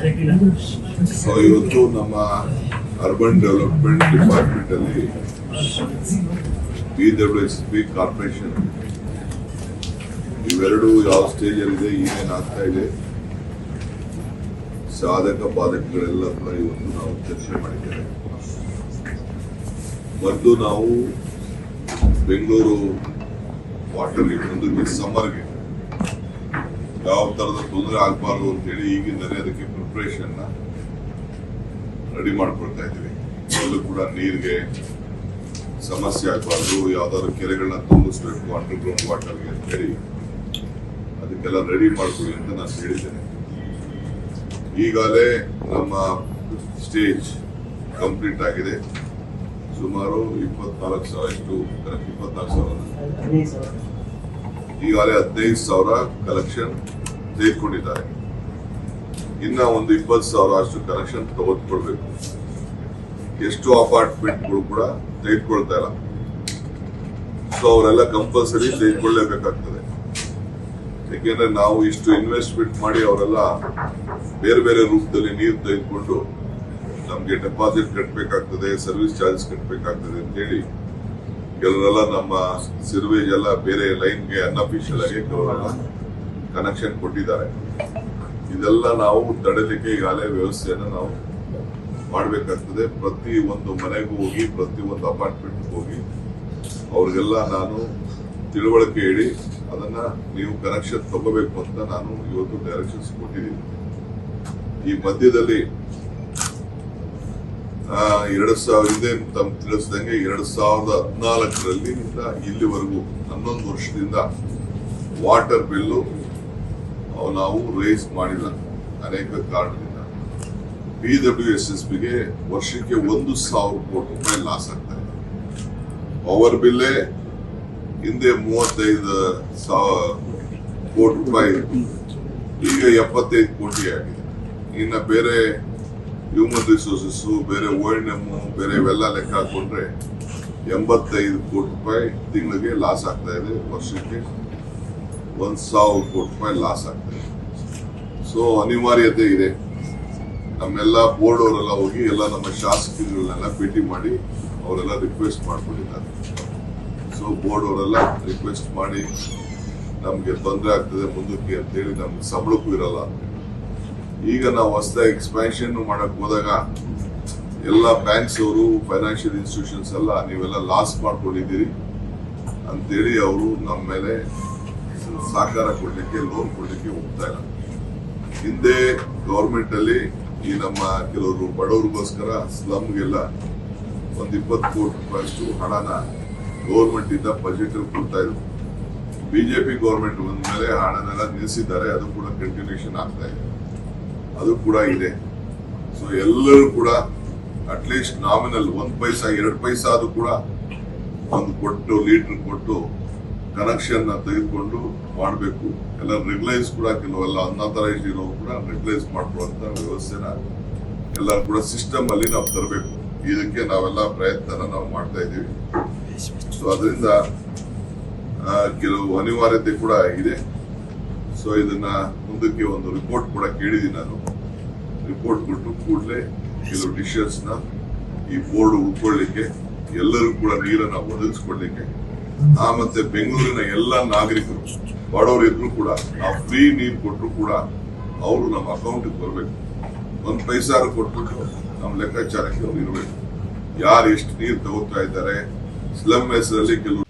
So ಇವತ್ತು ನಮ್ಮ urban development department ಅಲ್ಲಿ B W S B corporation ಇವೆರಡು ಯಾವ ಸ್ಟೇಜ್ ಅಲ್ಲಿ ಇದೆ ಏನೇನು ಆಗ್ತಾ ಇದೆ, ಸಾಧಕ ಬಾಧಕಗಳೆಲ್ಲ ಇವತ್ತು ನಾವು ಚರ್ಚೆ ಮಾಡಿದ್ದೇವೆ. ಮೊದಲು ನಾವು ಬೆಂಗಳೂರು ವಾಟರ್ಗೆ ಸಮ್ಮರ್ ಸಮ್ಮರ್ಗೆ ಯಾವ ತರದ ತೊಂದರೆ ಆಗಬಾರ್ದು ಅಂತೇಳಿ ಈಗಿಂದಲೇ ಅದಕ್ಕೆ ಪ್ರಿಪ್ರೇಷನ್ನ ರೆಡಿ ಮಾಡ್ಕೊಳ್ತಾ ಇದ್ದೀವಿ. ಎಲ್ಲೂ ಕೂಡ ನೀರಿಗೆ ಸಮಸ್ಯೆ ಆಗಬಾರ್ದು, ಯಾವ್ದಾದ್ರು ಕೆರೆಗಳನ್ನ ತುಂಬಿಸ್ಬೇಕು ಅಂಡರ್ ಗ್ರೌಂಡ್ ವಾಟರ್ಗೆ ಅಂತೇಳಿ ಅದಕ್ಕೆಲ್ಲ ರೆಡಿ ಮಾಡ್ಕೊಳ್ಳಿ ಅಂತ ನಾನು ಹೇಳಿದ್ದೇನೆ. ಈಗಾಗಲೇ ನಮ್ಮ ಸ್ಟೇಜ್ ಕಂಪ್ಲೀಟ್ ಆಗಿದೆ. ಸುಮಾರು ಇಪ್ಪತ್ನಾಲ್ಕು ಸಾವಿರ, ಇಷ್ಟು, ಇಪ್ಪತ್ನಾಲ್ಕು ಸಾವಿರ. ಈಗಾಗಲೇ ಹದಿನೈದು ಸಾವಿರ ಕಲೆಕ್ಷನ್ ತೆಗೆದುಕೊಂಡಿದ್ದಾರೆ. ಇನ್ನ ಒಂದು ಇಪ್ಪತ್ತು ಸಾವಿರ ಅಷ್ಟು ಕಲೆಕ್ಷನ್ ತೆಗೆದುಕೊಳ್ಬೇಕು ಎಷ್ಟು ಅಪಾರ್ಟ್ಮೆಂಟ್ಗಳು ಕೂಡ ತೆಗೆದುಕೊಳ್ತಾ ಇಲ್ಲ. ಸೊ ಅವರೆಲ್ಲ ಕಂಪಲ್ಸರಿ ತೆಗೆದುಕೊಳ್ಳೇಬೇಕಾಗ್ತದೆ. ಯಾಕೆಂದ್ರೆ ನಾವು ಇಷ್ಟು ಇನ್ವೆಸ್ಟ್ಮೆಂಟ್ ಮಾಡಿ ಅವರೆಲ್ಲ ಬೇರೆ ಬೇರೆ ರೂಪದಲ್ಲಿ ನೀರು ತೆಗೆದುಕೊಂಡು ನಮಗೆ ಡೆಪಾಸಿಟ್ ಕಟ್ಟಬೇಕಾಗ್ತದೆ ಸರ್ವಿಸ್ ಚಾರ್ಜಸ್ ಕಟ್ಟಬೇಕಾಗ್ತದೆ ಅಂತೇಳಿ ಕೆಲವರೆಲ್ಲ ನಮ್ಮ ಸಿರ್ವೇಜ್ ಎಲ್ಲ ಬೇರೆ ಲೈನ್ಗೆ ಅನ್ಅಫಿಷಿಯಲ್ ಆಗಿ ಕೆಲವರೆಲ್ಲ ಕನೆಕ್ಷನ್ ಕೊಟ್ಟಿದ್ದಾರೆ. ಇದೆಲ್ಲ ನಾವು ತಡೆಲಿಕ್ಕೆ ಈಗಾಗಲೇ ವ್ಯವಸ್ಥೆಯನ್ನು ನಾವು ಮಾಡಬೇಕಾಗ್ತದೆ. ಪ್ರತಿ ಒಂದು ಮನೆಗೂ ಹೋಗಿ, ಪ್ರತಿ ಒಂದು ಅಪಾರ್ಟ್ಮೆಂಟ್ ಹೋಗಿ ಅವ್ರಿಗೆಲ್ಲ ನಾನು ತಿಳುವಳಿಕೆ ಹೇಳಿ ಅದನ್ನ ನೀವು ಕನೆಕ್ಷನ್ ತಗೋಬೇಕು ಅಂತ ನಾನು ಇವತ್ತು ಡೈರೆಕ್ಷನ್ಸ್ ಕೊಟ್ಟಿದ್ದೀನಿ. ಈ ಮಧ್ಯದಲ್ಲಿ ಎರಡು ಸಾವಿರದ ತಮ್ಮ ತಿಳಿಸಿದಂಗೆ ಎರಡು ಸಾವಿರದ ಹದಿನಾಲ್ಕರಲ್ಲಿ ಇಲ್ಲಿವರೆಗೂ ಹನ್ನೊಂದು ವರ್ಷದಿಂದ ವಾಟರ್ ಬಿಲ್ಲು ನಾವು ರೇಸ್ ಮಾಡಿಲ್ಲ ಅನೇಕ ಕಾರಣದಿಂದ. ಬಿ ಡಬ್ಲ್ಯೂ ಎಸ್ ಎಸ್ ಬಿಗೆ ವರ್ಷಕ್ಕೆ ಒಂದು ಸಾವಿರ ಕೋಟಿ ರೂಪಾಯಿ ಲಾಸ್ ಆಗ್ತಾ ಇದೆ. ಪವರ್ ಬಿಲ್ಲೇ ಹಿಂದೆ ಮೂವತ್ತೈದು ಸಾವಿರ ಕೋಟಿ ರೂಪಾಯಿ ಈಗ ಎಪ್ಪತ್ತೈದು ಕೋಟಿ ಆಗಿದೆ. ಇನ್ನ ಬೇರೆ ಹ್ಯೂಮನ್ ರಿಸೋರ್ಸಸ್ಸು ಬೇರೆ ಎನ್ ಬೇರೆ ಇವೆಲ್ಲ ಲೆಕ್ಕ ಹಾಕೊಂಡ್ರೆ ಎಂಬತ್ತೈದು ಕೋಟಿ ರೂಪಾಯಿ ತಿಂಗಳಿಗೆ ಲಾಸ್ ಆಗ್ತಾ ಇದೆ ವರ್ಷಕ್ಕೆ. ಒಂದು ಸಾವಿರ ಕೋಟಿ ರೂಪಾಯಿ ಲಾಸ್ ಆಗ್ತಾ ಇದೆ. ಸೊ ಅನಿವಾರ್ಯತೆ ಇದೆ. ನಮ್ಮೆಲ್ಲ ಬೋರ್ಡ್ ಅವರೆಲ್ಲ ಹೋಗಿ ಎಲ್ಲ ನಮ್ಮ ಶಾಸಕರುಗಳನ್ನೆಲ್ಲ ಭೇಟಿ ಮಾಡಿ ಅವರೆಲ್ಲ ರಿಕ್ವೆಸ್ಟ್ ಮಾಡ್ಕೊಂಡಿದ್ದಾರೆ. ಸೊ ಬೋರ್ಡ್ ಅವರೆಲ್ಲ ರಿಕ್ವೆಸ್ಟ್ ಮಾಡಿ ನಮಗೆ ತೊಂದರೆ ಆಗ್ತದೆ, ಮುಂದಕ್ಕೆ ಅಂತೇಳಿ ನಮ್ಗೆ ಸಂಬಳಕ್ಕೂ ಇರಲ್ಲ ಅಂತ ಈಗ ನಾವು ಹೊಸದಾಗಿ ಎಕ್ಸ್ಪ್ಯಾನ್ಷನ್ ಮಾಡಕ್ ಹೋದಾಗ ಎಲ್ಲ ಬ್ಯಾಂಕ್ಸ್ ಅವರು ಫೈನಾನ್ಷಿಯಲ್ ಇನ್ಸ್ಟಿಟ್ಯೂಷನ್ಸ್ ಎಲ್ಲ ನೀವೆಲ್ಲ ಲಾಸ್ ಮಾಡ್ಕೊಂಡಿದ್ದೀರಿ. ಅಂತೇಳಿ ಅವರು ನಮ್ಮ ಮೇಲೆ ಸಹಕಾರ ಕೊಡ್ಲಿಕ್ಕೆ ಲೋನ್ ಕೊಡ್ಲಿಕ್ಕೆ ಹೋಗ್ತಾ ಇಲ್ಲ. ಹಿಂದೆ ಗೌರ್ಮೆಂಟ್ ಅಲ್ಲಿ ಈ ನಮ್ಮ ಕೆಲವರು ಬಡವರಿಗೋಸ್ಕರ ಸ್ಲಮ್ಗೆಲ್ಲ ಒಂದ್ ಇಪ್ಪತ್ತು ಕೋಟಿ ರೂಪಾಯಿಷ್ಟು ಹಣನ ಗೌರ್ಮೆಂಟ್ ಇಂದ ಬಜೆಟ್ ಕೊಡ್ತಾ ಇದ್ರು. ಬಿಜೆಪಿ ಗೌರ್ಮೆಂಟ್ ಬಂದ ಮೇಲೆ ಹಣನೆಲ್ಲ ನಿಲ್ಲಿಸಿದ್ದಾರೆ ಅದು ಕೂಡ ಕಂಟಿನ್ಯೂಷನ್ ಆಗ್ತಾ ಇದೆ. ಅದು ಕೂಡ ಇದೆ. ಸೊ ಎಲ್ಲರೂ ಕೂಡ ಅಟ್ಲೀಸ್ಟ್ ನಾಮಿನಲ್ ಒಂದ್ ಪೈಸಾ, ಎರಡು ಪೈಸಾ ಅದು ಕೂಡ ಒಂದು ಕೊಟ್ಟು, ಲೀಟರ್ ಕೊಟ್ಟು ಕನೆಕ್ಷನ್ ತೆಗೆದುಕೊಂಡು ಮಾಡಬೇಕು. ಎಲ್ಲ ರೆಗ್ಯುಲೈಸ್ ಕೂಡ ಕೆಲವೆಲ್ಲ ಅನ್ಅಥರೈಸ್ ಇರೋ ಕೂಡ ರೆಗ್ಯುಲೈಸ್ ಮಾಡ್ಕೊಳ್ಳುವಂತ ವ್ಯವಸ್ಥೆನ ಎಲ್ಲ ಕೂಡ ಸಿಸ್ಟಮ್ ಅಲ್ಲಿ ನಾವು ತರಬೇಕು. ಇದಕ್ಕೆ ನಾವೆಲ್ಲ ಪ್ರಯತ್ನ ನಾವು ಮಾಡ್ತಾ ಇದ್ದೀವಿ. ಸೊ ಅದರಿಂದ ಕೆಲವು ಅನಿವಾರ್ಯತೆ ಕೂಡ ಇದೆ. ಸೊ ಇದನ್ನ ಮುಂದಕ್ಕೆ ಒಂದು ರಿಪೋರ್ಟ್ ಕೂಡ ಕೇಳಿದ್ದೀನಿ ನಾನು. ರಿಪೋರ್ಟ್ ಕೊಟ್ಟು ಕೂಡಲೇ ಕೆಲವು ಡಿಶಸ್ನ ಈ ಬೋರ್ಡ್ ಉಳ್ಕೊಳ್ಳಿಕ್ಕೆ ಎಲ್ಲರೂ ಕೂಡ ನೀರನ್ನ ಒದಗಿಸ್ಕೊಡ್ಲಿಕ್ಕೆ ಆ ಮತ್ತೆ ಬೆಂಗಳೂರಿನ ಎಲ್ಲ ನಾಗರಿಕರು ಬಡವರು ಇದ್ರು ಕೂಡ ನಾವು ಫ್ರೀ ನೀರು ಕೊಟ್ಟರು ಕೂಡ ಅವರು ನಮ್ಮ ಅಕೌಂಟ್ಗೆ ಬರಬೇಕು. ಒಂದ್ ಪೈಸಾರು ಕೊಟ್ಬಿಟ್ಟು ನಮ್ಮ ಲೆಕ್ಕಾಚಾರಕ್ಕೆ ಅವ್ರು ಇರಬೇಕು. ಯಾರು ಎಷ್ಟು ನೀರು ತಗೋತಾ ಇದ್ದಾರೆ ಸ್ಲಮ್ ಹೆಸರಲ್ಲಿ ಕೆಲವು